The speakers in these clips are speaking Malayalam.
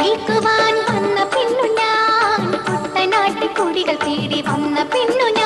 നിൽക്കുവാൻ വന്ന പിന്നു ഞാൻ. കുട്ടനാട്ടിൽ കുടികൾ തേടി വന്ന പെണ്ണു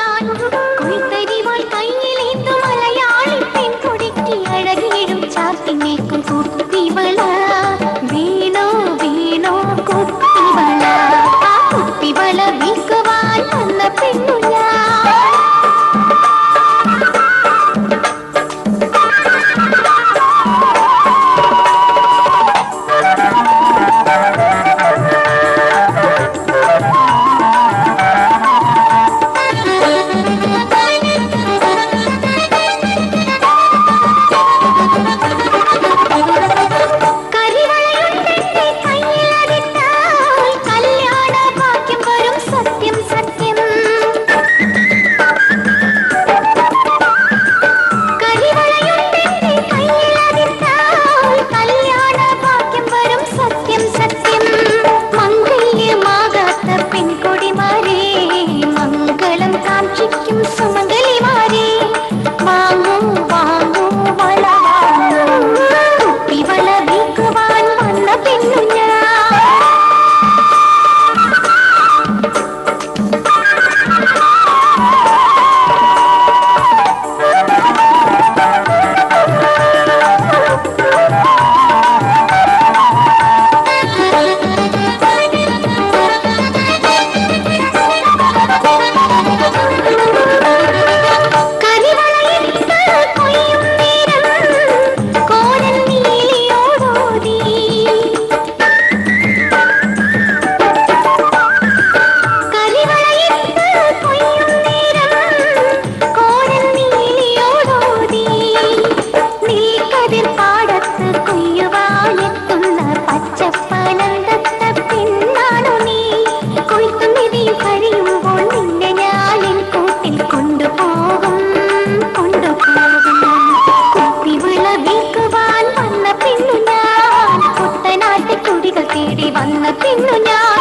വന്ന പിന്നു ഞാൻ.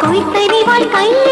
കൊയ്ത്തരിവാൾ കയ്യിൽ